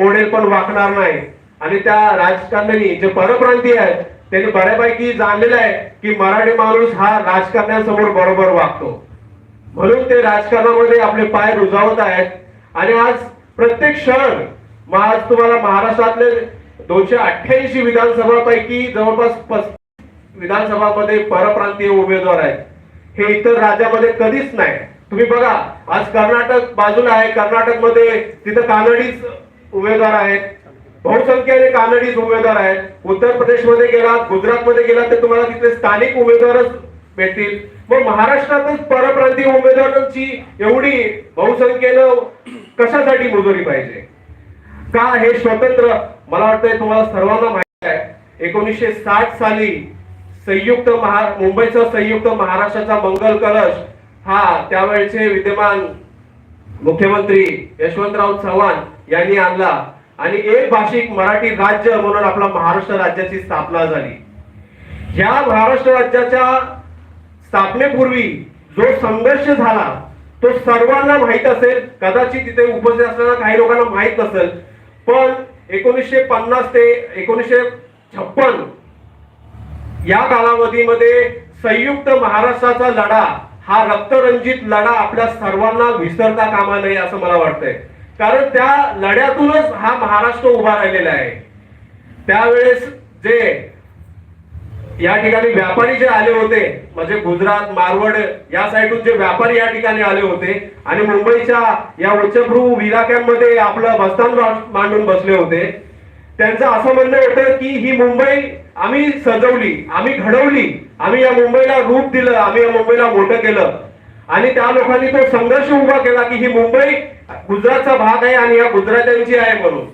कोणी पण वाकणार नाही. आणि त्या राजकारणी जे परप्रांतीय आहेत त्यांनी बऱ्यापैकी जाणलेलं आहे की मराठी माणूस हा राजकारण्यासमोर बरोबर वागतो. म्हणून ते राजकारणामध्ये आपले पाय रुजावत आहेत. आणि आज प्रत्येक क्षण आज तुम्हाला महाराष्ट्रातले दोनशे अठ्ठ्याऐंशी विधानसभापैकी जवळपास विधानसभामध्ये परप्रांतीय उमेदवार आहेत. हे इतर राज्यामध्ये कधीच नाही. तुम्ही बघा आज कर्नाटक बाजूला आहे. कर्नाटकमध्ये तिथं कानडीच उमेदवार आहेत. बहुसंख्येने कानडीच उमेदवार आहेत. उत्तर प्रदेशमध्ये गेलात गुजरातमध्ये गेलात तर तुम्हाला तिथे स्थानिक उमेदवारच भेटतील. मग महाराष्ट्रातच परप्रांतीय उमेदवारांची एवढी बहुसंख्येनं कशासाठी मुजोरी पाहिजे? का हे स्वतंत्र? मला वाटतंय तुम्हाला सर्वांना माहिती आहे. एकोणीसशे साठ साली संयुक्त महा मुंबईचा संयुक्त महाराष्ट्राचा मंगल कलश हा त्यावेळेचे विद्यमान मुख्यमंत्री यशवंतराव चव्हाण यांनी आणला. आणि एक भाषिक मराठी राज्य म्हणून आपला महाराष्ट्र राज्याची स्थापना झाली. या महाराष्ट्र राज्याच्या स्थापनेपूर्वी जो संघर्ष झाला तो सर्वांना माहीत असेल. कदाचित तिथे उपस्थित असलेल्या काही लोकांना माहीत नसेल. पण एकोणीसशे पन्नास ते एकोणीसशे छप्पन या कालावधीमध्ये संयुक्त महाराष्ट्राचा लढा हा रक्तरंजित लढा आपल्या सर्वांना विसरता कामा नये असं मला वाटतंय. कारण त्या लढ्यातूनच हा महाराष्ट्र उभा राहिलेला आहे. त्यावेळेस जे या ठिकाणी व्यापारी जे आले होते म्हणजे गुजरात मारवड या साईडून जे व्यापारी या ठिकाणी आले होते आणि मुंबईच्या या उच्चभ्रू विलाक्यांमध्ये आपलं बस्तान मांडून बसले होते त्यांचं असं म्हणणं होतं की ही मुंबई आम्ही सजवली आम्ही घडवली आम्ही या मुंबईला रूप दिलं आम्ही या मुंबईला मोठं केलं. आणि त्या लोकांनी तो संघर्ष उभा केला की ही मुंबई गुजरातचा भाग आहे आणि या गुजरात्यांची आहे म्हणून.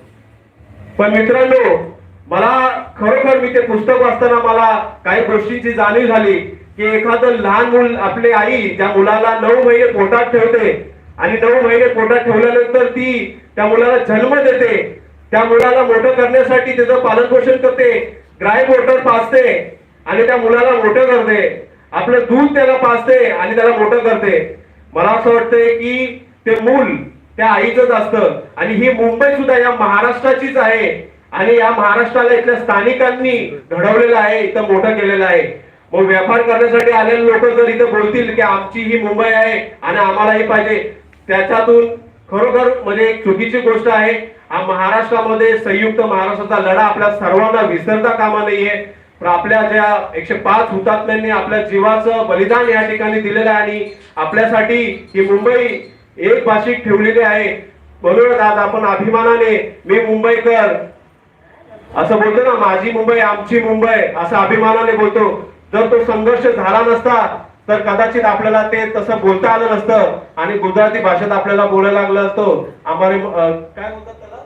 पण मित्रांनो मला खरोखर मी ते पुस्तक वाचताना मला काही गोष्टींची जाणीव झाली की एखादं लहान मूल आपली आई त्या मुलाला नऊ महिने पोटात ठेवते आणि नऊ महिने पोटात ठेवल्यानंतर ती त्या मुलाला जन्म देते. त्या मुलाला मोठं करण्यासाठी त्याचं पालन पोषण करते ग्राय वॉटर पाजते आणि त्या मुलाला मोठं करते. आपलं दूध त्याला पाजते आणि त्याला मोठं करते. मला असं वाटतंय की ते मूल त्या आईचंच असतं. आणि ही मुंबई सुद्धा या महाराष्ट्राचीच आहे. आणि या महाराष्ट्राला इथल्या स्थानिकांनी घडवलेलं आहे इथं मोठं केलेलं आहे. मग व्यापार करण्यासाठी आलेले लोक जर इथं बोलतील की आमची ही मुंबई आहे आणि आम्हालाही पाहिजे त्याच्यातून खरोखर म्हणजे चुकीची गोष्ट आहे. हा महाराष्ट्रामध्ये संयुक्त महाराष्ट्राचा लढा आपल्या सर्वांना विसरता कामा नाहीये. आपल्या ज्या एकशे पाच हुतात्म्यांनी आपल्या जीवाचं बलिदान या ठिकाणी दिलेलं आहे आणि आपल्यासाठी ही मुंबई एक भाषिक ठेवलेली आहे. म्हणूनच आज आपण अभिमानाने मी मुंबईकर. असं बोलतो ना माझी मुंबई आमची मुंबई असं अभिमानाने बोलतो. जर तो संघर्ष झाला नसता तर कदाचित आपल्याला ते तसं बोलता आलं नसतं. आणि गुजराती भाषेत आपल्याला बोलायला लागलं असतो. आम्हाला काय बोलतात त्याला?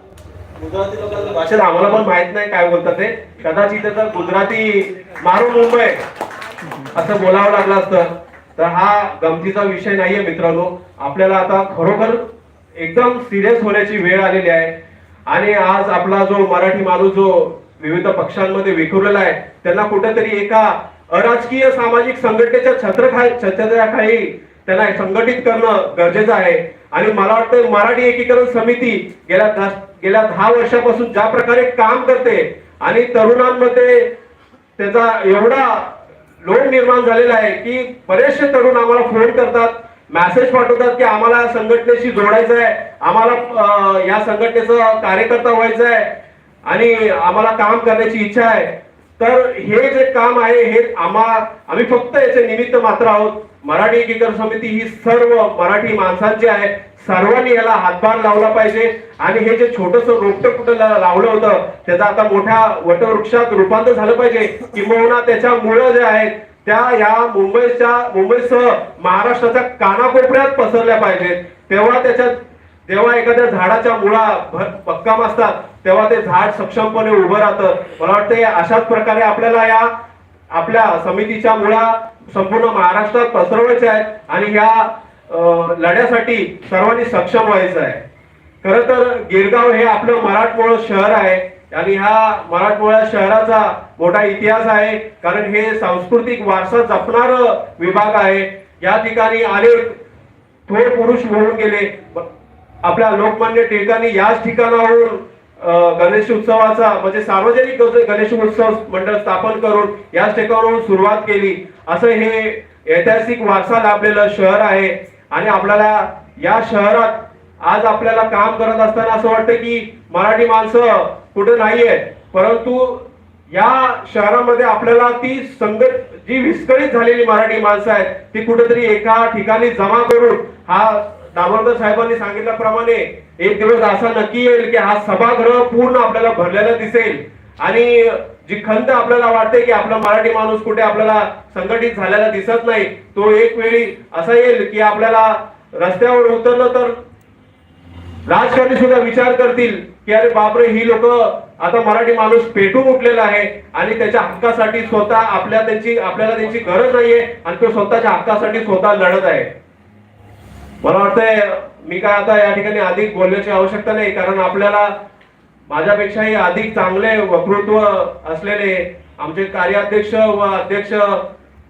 गुजराती लोकांच्या भाषेत आम्हाला पण माहीत नाही काय बोलतात ते. कदाचित गुजराती मारू मुंबई. असं बोलावं लागलं असतं. तर हा गमतीचा विषय नाहीये मित्रांनो. आपल्याला आता खरोखर एकदम सिरियस होण्याची वेळ आलेली आहे. आणि आज आपला जो मराठी माणूस जो विविध पक्षांमध्ये विखुरलेला आहे त्यांना कुठेतरी एका अराजकीय सामाजिक संघटनेच्या छत्रखा छत्राखाली त्यांना संघटित करणं गरजेचं आहे. आणि मला वाटतं मराठी एकीकरण समिती गेल्या गेल्या दहा वर्षापासून ज्या प्रकारे काम करते आणि तरुणांमध्ये त्याचा एवढा लोड निर्माण झालेला आहे की बरेचसे तरुण आम्हाला फोन करतात मेसेज पाठवतात की आम्हाला या संघटनेशी जोडायचं आहे आम्हाला या संघटनेचा कार्यकर्ता व्हायचं आहे आणि आम्हाला काम करण्याची इच्छा आहे. तर हे जे काम आहे हे आम्हा आम्ही फक्त याचे निमित्त मात्र आहोत. मराठी एकीकरण समिती ही सर्व मराठी माणसांची आहे. सर्वांनी याला हातभार लावला पाहिजे. आणि हे जे छोटस रोपट कुठं लावलं होतं त्याचं आता मोठ्या वटवृक्षात रूपांतर झालं पाहिजे. किंबहुना त्याच्या मुळं जे आहेत त्या या मुंबईच्या मुंबईसह महाराष्ट्राच्या कानाकोपऱ्यात पसरल्या पाहिजेत. तेव्हा त्याच्यात जेव्हा एखाद्या झाडाच्या मुळा पक्काम असतात तेव्हा ते झाड सक्षमपणे उभं राहतं. मला वाटतं अशाच प्रकारे आपल्याला या आपल्या समितीच्या मुळा संपूर्ण महाराष्ट्रात पसरवायच्या आहेत आणि या लढ्यासाठी सर्वांनी सक्षम व्हायचं आहे. खर तर गिरगाव हे आपलं मराठमोळं शहर आहे आणि ह्या मराठमोळ्या शहराचा मोठा इतिहास आहे कारण हे सांस्कृतिक वारसा जपणार विभाग आहे. या ठिकाणी अनेक थोर पुरुष होऊन गेले. आपल्या लोकमान्य टिळकांनी याच ठिकाणावरून गणेश उत्सवाचा म्हणजे सार्वजनिक गणेश उत्सव मंडळ स्थापन करून याच ठिकाणावरून सुरुवात केली. असं हे ऐतिहासिक वारसा लाभलेलं शहर आहे. आणि आपल्याला या शहरात आज आपल्याला काम करत असताना असं वाटतं की मराठी माणसं कुठे नाहीये. परंतु या शहरामध्ये आपल्याला ती संगत जी विस्कळीत झालेली मराठी माणसं आहेत ती कुठेतरी एका ठिकाणी जमा करून हा दामोदर साहेबांनी सांगितल्याप्रमाणे एक दिवस असा नक्की येईल की हा सभागृह पूर्ण आपल्याला भरलेला दिसेल. आणि जी खंत आपल्याला वाटते की आपला मराठी माणूस कुठे आपल्याला संघटित झालेला दिसत नाही तो एक वेळी असा येईल की आपल्याला रस्त्यावर उतरलं तर राजकारणी सुद्धा विचार करतील की अरे बापरे ही लोक आता मराठी माणूस पेटून उठलेला आहे आणि त्याच्या हक्कासाठी स्वतः आपल्या त्यांची आपल्याला त्यांची गरज नाहीये आणि तो स्वतःच्या हक्कासाठी स्वतः लढत आहे. मला वाटतंय मी काय आता या ठिकाणी अधिक बोलण्याची आवश्यकता नाही कारण आपल्याला माझ्यापेक्षाही अधिक चांगले वक्तृत्व असलेले आमचे कार्याध्यक्ष व अध्यक्ष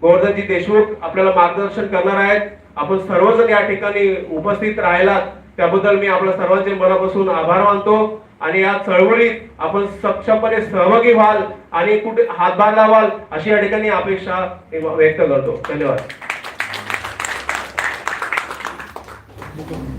गोवर्धनजी देशमुख आपल्याला मार्गदर्शन करणार आहेत. आपण सर्वजण या ठिकाणी उपस्थित राहिलात त्याबद्दल मी आपल्या सर्वांचे मनापासून आभार मानतो. आणि या चळवळीत आपण सक्षमपणे सहभागी व्हाल आणि कुठे हातभार लावाल अशी या ठिकाणी अपेक्षा व्यक्त करतो. धन्यवाद. Gracias.